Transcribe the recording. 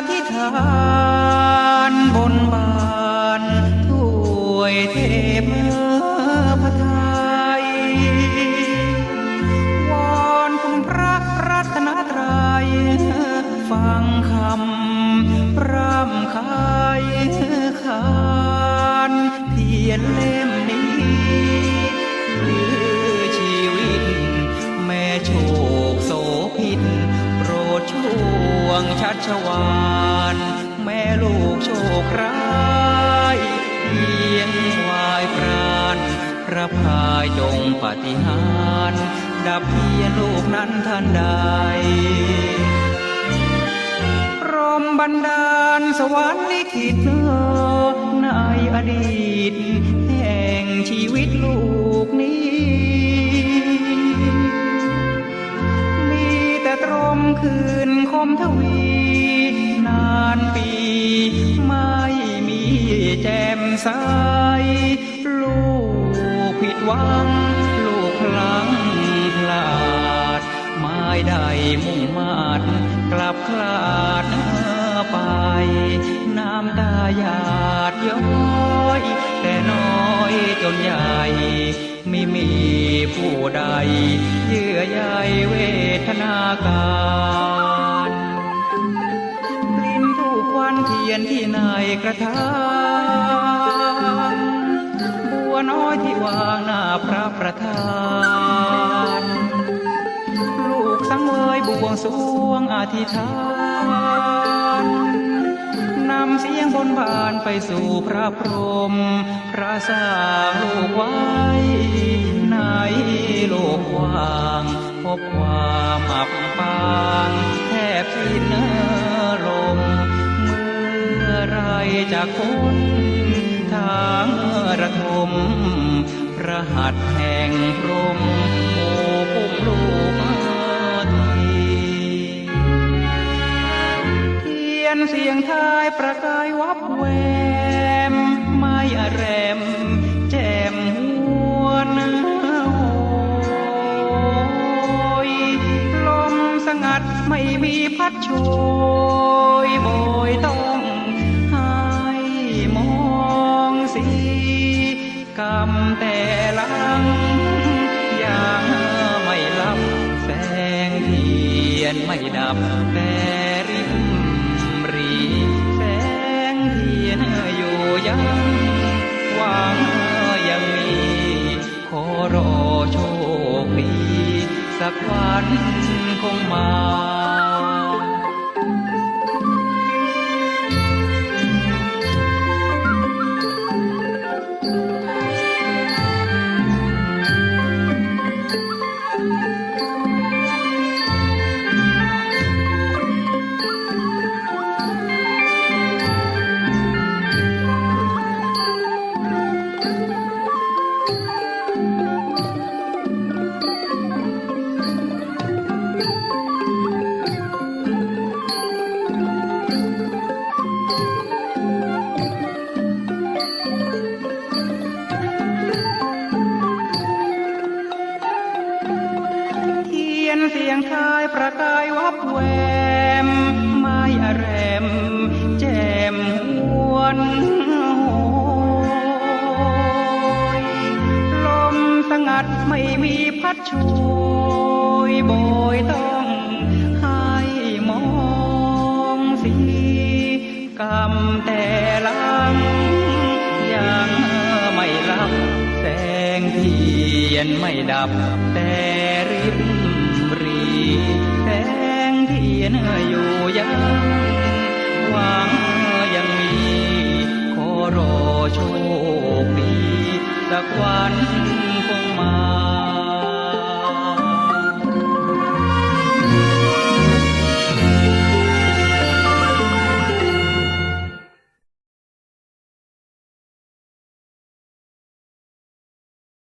จุดเทียนอธิษฐาน วงชัชวานแม่ลูกโชคร้ายเพียงวายปราณพระพายจงปฏิหารดับเพียนลูกนั้นท่านใดรมบันดาลสวรรค์ลิขิตในอดีต แห่งชีวิตลูกนี้ คืนคมทวี นานปีไม่มีแจ่มใส ลูกผิดหวัง ลูกพลังพลาด ไม่ได้มุ่งมาดกลับคลาดไป น้ำตาหยาดย้อยแต่น้อ นใหญ่ไม่มีผู้ใด เยื่อใยเวทนาการกลิ่นทูกควันเทียนที่ในกระทางบัวน้อยที่วางหน้าพระประธานลูกสังเวยบวงสวงอธิษฐานำเสียงบนบานไปสู่พระพรหมพระสร้างลูกไว้ในโลกว้างพบความอับปางแทบสิ้นลมเมื่อไรจะพ้นทางระทมพระหัตแห่งพรมโอ้พุ่มลูกทีเทียนเสียงทาย ประกายวับแวมไม่อแรมแจ่มหวนโอยลมสงัดไม่มีพัดโชยโบยต้องให้มองสีกรรมแต่ลังยังไม่ลับแสงเทียนไม่ดับแต่ กวันค ประกายวับแวมไม้อแรมแจ่มหวนโหยลมสงัดไม่มีพัดโชยโบยต้องให้มองสีกรรมแต่ลังยังไม่รับแสงเทียนไม่ดับแต่ริบรี นอยู่ยังหวังยังมีขอรอโชคดีสักวันคงมา